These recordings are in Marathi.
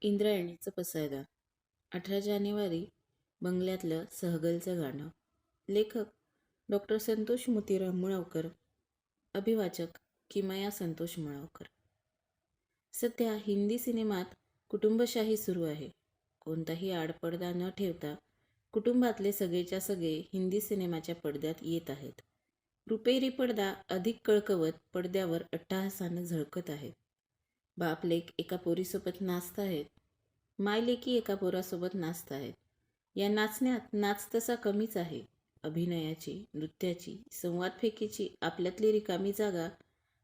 इंद्रायणीचं पसायदान अठरा जानेवारी बंगल्यातलं सहगलचं गाणं. लेखक डॉक्टर संतोष मोतीराम मुळावकर. अभिवाचक किमया संतोष मुळावकर. सध्या हिंदी सिनेमात कुटुंबशाही सुरू आहे. कोणताही आडपडदा न ठेवता कुटुंबातले सगळेच्या सगळे हिंदी सिनेमाच्या पडद्यात येत आहेत. रुपेरी पडदा अधिक कळकवत पडद्यावर अट्टहासानं झळकत आहेत. बाप लेक एका पोरीसोबत नाचत आहेत. मायलेकी एका पोरासोबत नाचत आहेत. या नाचण्यात नाच तसा कमीच आहे. अभिनयाची नृत्याची संवादफेकीची आपल्यातली रिकामी जागा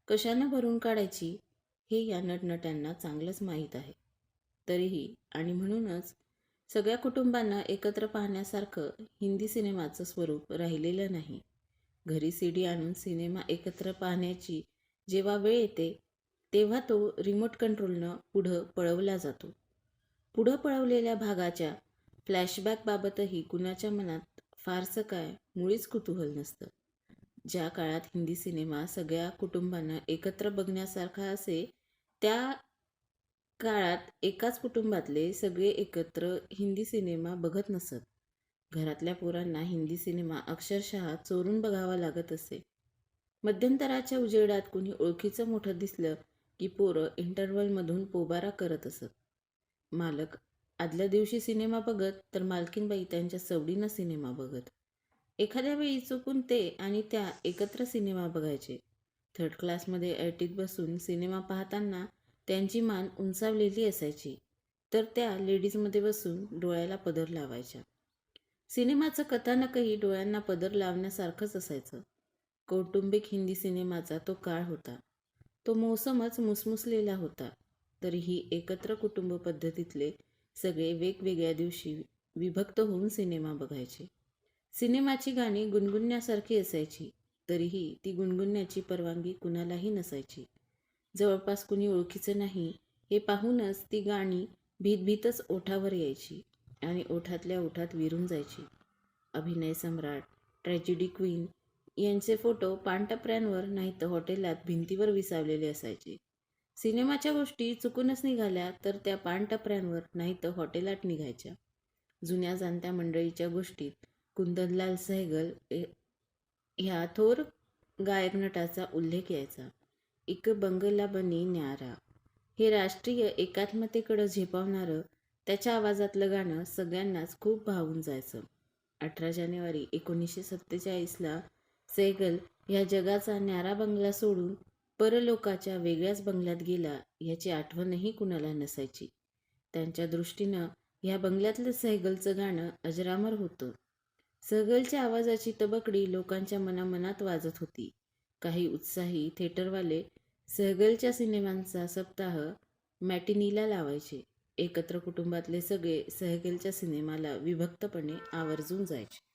कशानं भरून काढायची हे या नटनट्यांना चांगलंच माहीत आहे. तरीही आणि म्हणूनच सगळ्या कुटुंबांना एकत्र पाहण्यासारखं हिंदी सिनेमाचं स्वरूप राहिलेलं नाही. घरी सी डी आणून सिनेमा एकत्र पाहण्याची जेव्हा वेळ येते तेव्हा तो रिमोट कंट्रोलनं पुढं पळवला जातो. पुढं पळवलेल्या भागाच्या फ्लॅशबॅकबाबतही कुणाच्या मनात फारसं काय मुळीच कुतूहल नसतं. ज्या काळात हिंदी सिनेमा सगळ्या कुटुंबांना एकत्र बघण्यासारखा असे त्या काळात एकाच कुटुंबातले सगळे एकत्र हिंदी सिनेमा बघत नसत. घरातल्या पोरांना हिंदी सिनेमा अक्षरशः चोरून बघावा लागत असे. मध्यंतराच्या उजेडात कुणी ओळखीचं मोठं दिसलं की पोरं इंटरवलमधून पोबारा करत असत. मालक आदल्या दिवशी सिनेमा बघत तर मालकीनबाई त्यांच्या सवडीनं सिनेमा बघत. एखाद्या वेळी चुकून ते आणि त्या एकत्र सिनेमा बघायचे. थर्ड क्लासमध्ये ऐटीत बसून सिनेमा पाहताना त्यांची मान उंचावलेली असायची. तर त्या लेडीजमध्ये बसून डोळ्याला पदर लावायच्या. सिनेमाचं कथानकही डोळ्यांना पदर लावण्यासारखंच असायचं. कौटुंबिक हिंदी सिनेमाचा तो काळ होता. तो मोसमच मुसमुसलेला होता. तरीही एकत्र कुटुंब पद्धतीतले सगळे वेगवेगळ्या दिवशी विभक्त होऊन सिनेमा बघायचे. सिनेमाची गाणी गुणगुणण्यासारखी असायची तरीही ती गुणगुणण्याची परवानगी कुणालाही नसायची. जवळपास कुणी ओळखीचं नाही हे पाहूनच ती गाणी भीतभीतच ओठावर यायची आणि ओठातल्या ओठात विरून जायची. अभिनय सम्राट ट्रॅजेडी क्वीन यांचे फोटो पानटपऱ्यांवर नाही तर हॉटेलात भिंतीवर विसावलेले असायचे. सिनेमाच्या गोष्टी चुकूनच निघाल्या तर त्या पानटपऱ्यांवर नाही तर हॉटेलात निघायच्या. जुन्या जाणत्या मंडळीच्या गोष्टीत कुंदनलाल सहगल ह्या थोर गायक नटाचा उल्लेख यायचा. एक बंगला बनी न्यारा. हे राष्ट्रीय एकात्मतेकडं झेपावणारं त्याच्या आवाजातलं गाणं सगळ्यांनाच खूप भावून जायचं. अठरा जानेवारी एकोणीसशे सत्तेचाळीसला सेगल ह्या जगाचा न्यारा बंगला सोडून परलोकाच्या वेगळ्याच बंगल्यात गेला याची आठवणही कुणाला नसायची. त्यांच्या दृष्टीनं ह्या बंगल्यातलं सहगलचं गाणं अजरामर होतं. सहगलच्या आवाजाची तबकडी लोकांच्या मनामनात वाजत होती. काही उत्साही थिएटरवाले सहगलच्या सिनेमांचा सप्ताह मॅटिनीला लावायचे. एकत्र कुटुंबातले सगळे सहगलच्या सिनेमाला विभक्तपणे आवर्जून जायचे.